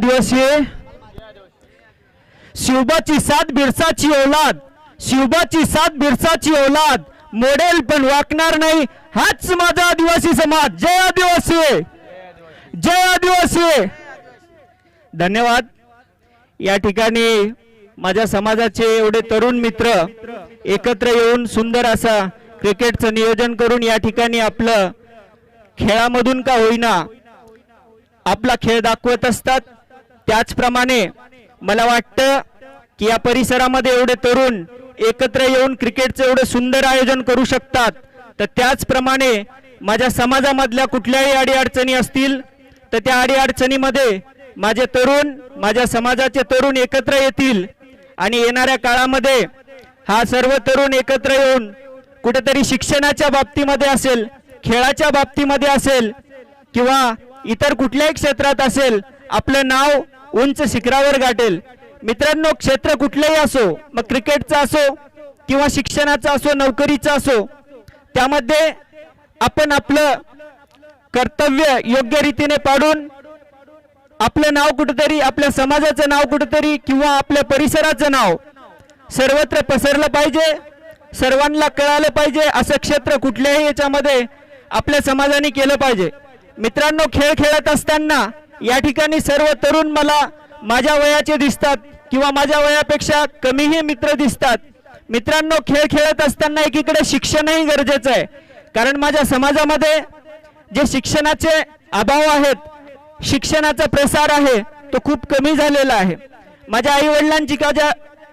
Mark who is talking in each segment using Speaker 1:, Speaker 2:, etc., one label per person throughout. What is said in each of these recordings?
Speaker 1: दिवसीय शिवबाची सात बिरसाची औलाद. शिवबाची सात बिरसाची औलाद. मोडेल पण वाकणार नाही. हाच माझा आदिवासी समाज. जय आदिवासी. जय आदिवासी. धन्यवाद. या ठिकाणी माझ्या समाजाचे एवढे तरुण मित्र एकत्र येऊन सुंदर असा क्रिकेटचं नियोजन करून या ठिकाणी आपलं खेळामधून का होईना आपला खेळ दाखवत असतात. त्याचप्रमाणे मला वाटतं की या परिसरामध्ये एवढे तरुण एकत्र येऊन क्रिकेटचं एवढं सुंदर आयोजन करू शकतात. तर त्याचप्रमाणे माझ्या समाजामधल्या कुठल्याही अडीअडचणी असतील तर त्या अडीअडचणीमध्ये माझे तरुण माझ्या समाजाचे तरुण एकत्र येतील. आणि येणाऱ्या काळामध्ये हा सर्व तरुण एकत्र येऊन कुठेतरी शिक्षणाच्या बाबतीमध्ये असेल खेळाच्या बाबतीमध्ये असेल किंवा इतर कुठल्याही क्षेत्रात असेल आपलं नाव उंच शिखरावर गाठेल. मित्रांनो क्षेत्र कुठलंही असो मग क्रिकेटचं असो किंवा शिक्षणाचं असो नोकरीचं असो त्यामध्ये आपण आपलं कर्तव्य योग्य रीतीने पाडून आपलं नाव कुठेतरी आपल्या समाजाचं नाव कुठेतरी किंवा आपल्या परिसराचं नाव सर्वत्र पसरलं पाहिजे सर्वांना कळालं पाहिजे असं क्षेत्र कुठल्याही याच्यामध्ये आपल्या समाजाने केलं पाहिजे. मित्रांनो खेळ खेळत असताना या ठिकाणी सर्व तरुण मला माझ्या वयाचे दिसतात किंवा माझ्या वयापेक्षा कमीही मित्र दिसतात. मित्रांनो खेळ खेळत असताना एकीकडे शिक्षणही गरजेचं आहे. कारण माझ्या समाजामध्ये जे शिक्षणाचे अभाव आहेत शिक्षणाचा प्रसार आहे तो खूप कमी झालेला आहे. माझ्या आईवडिलांची का ज्या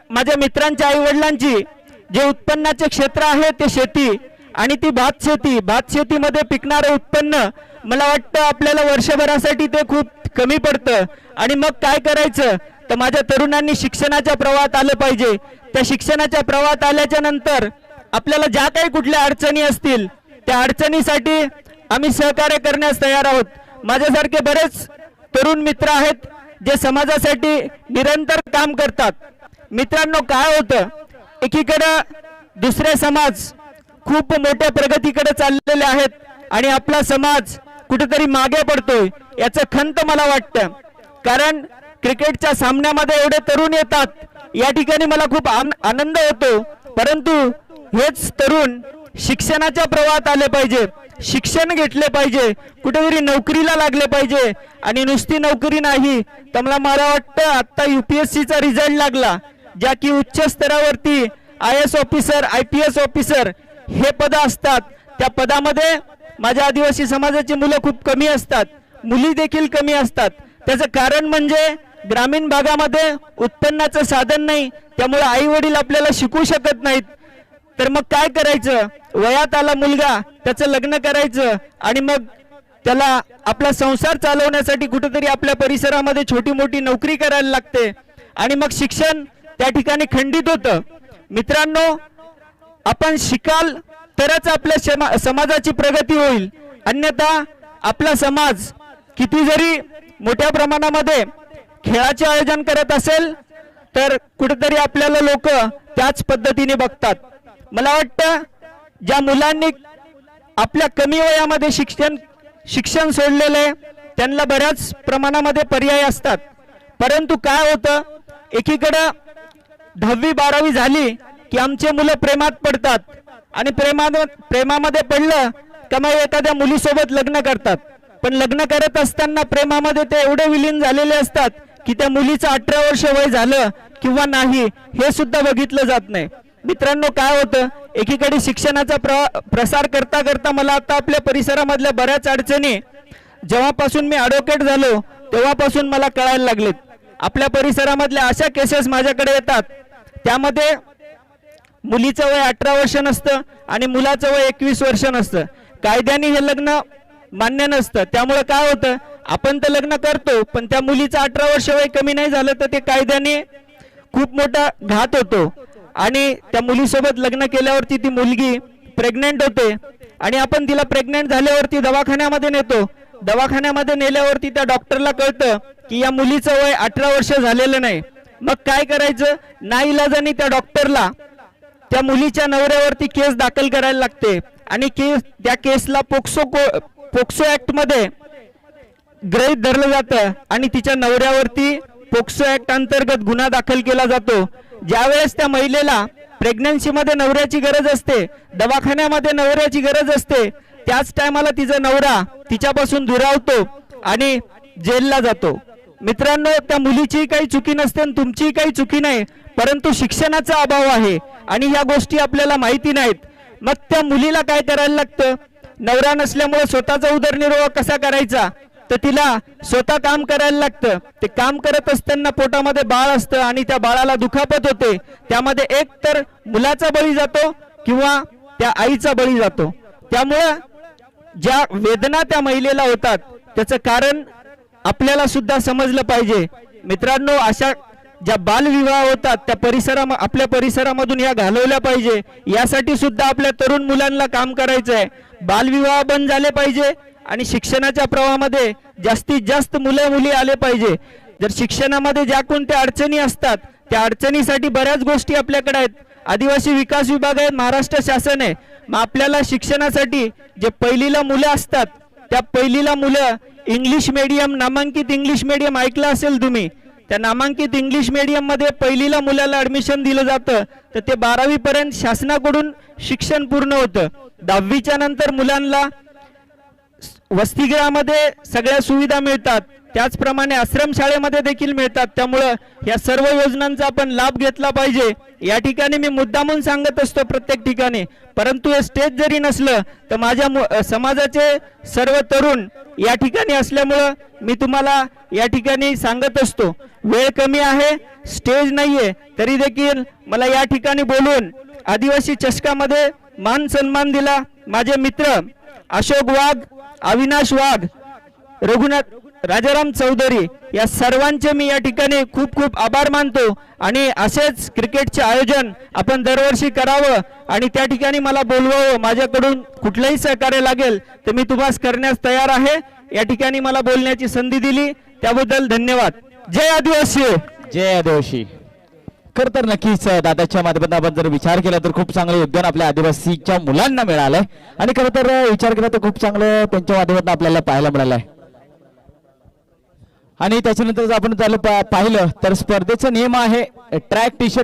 Speaker 1: माझ्या मित्रांच्या आईवडिलांची जे उत्पन्नाचे क्षेत्र आहे ते शेती आणि ती भात शेती भात शेतीमध्ये पिकणारं उत्पन्न मला वाटतं आपल्याला वर्षभरासाठी ते खूप कमी पडतं. आणि मग काय करायचं? तर माझ्या तरुणांनी शिक्षणाच्या प्रवाहात आलं पाहिजे. त्या शिक्षणाच्या प्रवाहात आल्याच्यानंतर आपल्याला ज्या काही कुठल्या अडचणी असतील त्या अडचणीसाठी आम्ही सहकार्य करण्यास तयार आहोत. माझ्यासारखे बरेच तरुण मित्र आहेत जे समाजासाठी निरंतर काम करतात. मित्रांनो काय होतं? एकीकडं दुसरे समाज खूप मोठ्या प्रगतीकडे चाललेले आहेत आणि आपला समाज कुठेतरी मागे पडतोय याचं खंत मला वाटतं. कारण क्रिकेटच्या सामन्यामध्ये एवढे तरुण येतात या ठिकाणी मला खूप आन- आनंद होतो. परंतु हेच तरुण शिक्षणाच्या प्रवाहात आले पाहिजे शिक्षण घेतले पाहिजे कुठेतरी नोकरीला लागले पाहिजे. आणि नुसती नोकरी नाही तर मला मला वाटतं आता युपीएससीचा रिझल्ट लागला ज्या की उच्च स्तरावरती I S officer I P S officer हे पद असतात. त्या पदामध्ये माझ्या आदिवासी समाजाची मुलं खूप कमी असतात. मुली देखील कमी असतात. त्याचं कारण म्हणजे ग्रामीण भागामध्ये उत्पन्नाचं साधन नाही. त्यामुळे आई वडील आपल्याला शिकू शकत नाहीत. तर मग काय करायचं? वयात आला मुलगा त्याचं लग्न करायचं आणि मग त्याला आपला संसार चालवण्यासाठी कुठेतरी आपल्या परिसरामध्ये छोटी मोठी नोकरी करायला लागते. आणि मग शिक्षण त्या ठिकाणी खंडित होतं. मित्रांनो आपण शिकाल तरच आपल्या शमा- समाजाची प्रगती होईल. अन्यथा आपला समाज किती जरी मोठ्या प्रमाणामध्ये खेळाचे आयोजन करत असेल तर कुठेतरी आपल्याला लोक त्याच पद्धतीने बघतात. मला वाटतं ज्या मुलांनी आपल्या कमी वयामध्ये शिक्षण शिक्षण सोडलेलं आहे त्यांना बऱ्याच प्रमाणामध्ये पर्याय असतात. परंतु काय होतं एकीकडं दहावी बारावी झाली की आमचे मुलं प्रेमात पडतात. आणि प्रेमान प्रेमामध्ये पडलं का मग एखाद्या मुलीसोबत लग्न करतात. पण लग्न करत असताना प्रेमामध्ये ते एवढे विलीन झालेले असतात की त्या मुलीचं अठरा वर्ष वय झालं किंवा नाही हे सुद्धा बघितलं जात नाही. मित्रांनो काय होतं? एकीकडे शिक्षणाचा प्र प्रसार करता करता मला आता आपल्या परिसरामधल्या बऱ्याच अडचणी जेव्हापासून मी ॲडव्होकेट झालो तेव्हापासून मला कळायला लागलेत. आपल्या परिसरामधल्या अशा केसेस माझ्याकडे येतात. त्यामध्ये मुलीचं वय अठरा वर्ष नसतं आणि मुलाचं वय एकवीस वर्ष नसतं. कायद्याने हे लग्न मान्य नसतं. त्यामुळे काय होतं? आपण तर लग्न करतो पण त्या मुलीचं अठरा वर्ष वय कमी नाही झालं तर ते कायद्याने खूप मोठा घात होतो. आणि त्या मुलीसोबत लग्न केल्यावरती ती मुलगी प्रेग्नेंट होते. आणि आपण तिला प्रेग्नेंट झाल्यावरती दवाखान्यामध्ये नेतो. दवाखान्यामध्ये नेल्यावरती त्या डॉक्टरला कळतं की या मुलीचं वय अठरा वर्ष झालेलं नाही. मग काय करायचं? नाईलाजाने त्या डॉक्टरला त्या मुलीच्या नवऱ्यावरती केस दाखल करायला लागते. आणि केस त्या केसला पोक्सो को- पोक्सो ऍक्टमध्ये धरलं जातं. आणि तिच्या नवऱ्यावरती पोक्सो ऍक्ट अंतर्गत गुन्हा दाखल केला जातो. ज्यावेळेस त्या महिलेला प्रेग्नन्सीमध्ये नवऱ्याची गरज असते दवाखान्यामध्ये नवऱ्याची गरज असते त्याच टायमाला तिचा नवरा तिच्यापासून दुरावतो आणि जेलला जातो. मित्रांनो त्या मुलीची काही चुकी नसते आणि तुमचीही काही चुकी नाही परंतु शिक्षणाचा अभाव आहे. आणि ह्या गोष्टी आपल्याला माहिती नाहीत. मग त्या मुलीला काय करायला लागतं? नवरा नसल्यामुळे स्वतःचा उदरनिर्वाह कसा करायचा? तर तिला स्वतः काम करायला लागतं. ते काम करत असताना पोटामध्ये बाळ असतं आणि त्या बाळाला दुखापत होते. त्यामध्ये एक तर मुलाचा बळी जातो किंवा त्या आईचा बळी जातो. त्यामुळं ज्या वेदना त्या महिलेला होतात त्याचं कारण आपल्याला सुद्धा समजलं पाहिजे. मित्रांनो अशा ज्या बालविवाह होतात त्या परिसरा आपल्या परिसरामधून या घालवल्या पाहिजे. यासाठी सुद्धा आपल्या तरुण मुलांना काम करायचं आहे बालविवाह बंद झाले पाहिजे आणि शिक्षणाच्या प्रवाहामध्ये जास्तीत जास्त मुलं मुली आले पाहिजे. जर शिक्षणामध्ये ज्या कोणत्या अडचणी असतात त्या अडचणीसाठी बऱ्याच गोष्टी आपल्याकडे आहेत. आदिवासी विकास विभाग आहे महाराष्ट्र शासन आहे. मग आपल्याला शिक्षणासाठी जे पहिलीला मुलं असतात त्या पहिलीला मुलं इंग्लिश मीडियम नामांकित इंग्लिश मीडियम ऐकलं असेल तुम्ही त्या नामांकित इंग्लिश मीडियममध्ये पहिलीला मुलाला ऍडमिशन दिलं जातं तर ते बारावी पर्यंत शासनाकडून शिक्षण पूर्ण होतं. दहावीच्या नंतर मुलांना वसतिगृहामध्ये सगळ्या सुविधा मिळतात. त्याचप्रमाणे आश्रमशाळेमध्ये देखील मिळतात. त्यामुळं या सर्व योजनांचा आपण लाभ घेतला पाहिजे. या ठिकाणी मी मुद्दामून सांगत असतो प्रत्येक ठिकाणी. परंतु हे स्टेज जरी नसलं तर माझ्या मु- समाजाचे सर्व तरुण या ठिकाणी असल्यामुळं मी तुम्हाला या ठिकाणी सांगत असतो. वेळ कमी आहे स्टेज नाहीये तरी देखील मला या ठिकाणी बोलून आदिवासी चषकामध्ये मान सन्मान दिला. माझे मित्र अशोक वाघ अविनाश वाघ रघुनाथ राजाराम चौधरी या सर्वांचे मी या ठिकाणी खूप खूप आभार मानतो. आणि असेच क्रिकेटचे आयोजन आपण दरवर्षी करावं आणि त्या ठिकाणी मला बोलवावं. माझ्याकडून कुठलंही सहकार्य लागेल तर मी तुम्हाला करण्यास तयार आहे. या ठिकाणी मला बोलण्याची संधी दिली. त्याबद्दल धन्यवाद. जय आदिवासी हो.
Speaker 2: जय आदिवासी. खर तर नक्कीच दादाच्या माध्यमातून आपण जर विचार केला तर खूप चांगलं योगदान आपल्या आदिवासीच्या मुलांना मिळालंय. आणि खरं तर विचार केला तर खूप चांगलं त्यांच्या माध्यमातून आपल्याला पाहायला मिळालंय. आणि त्याच्यानंतर जर आपण झालं पा- पाहिलं तर स्पर्धेचा नियम आहे ट्रॅक टी शर्ट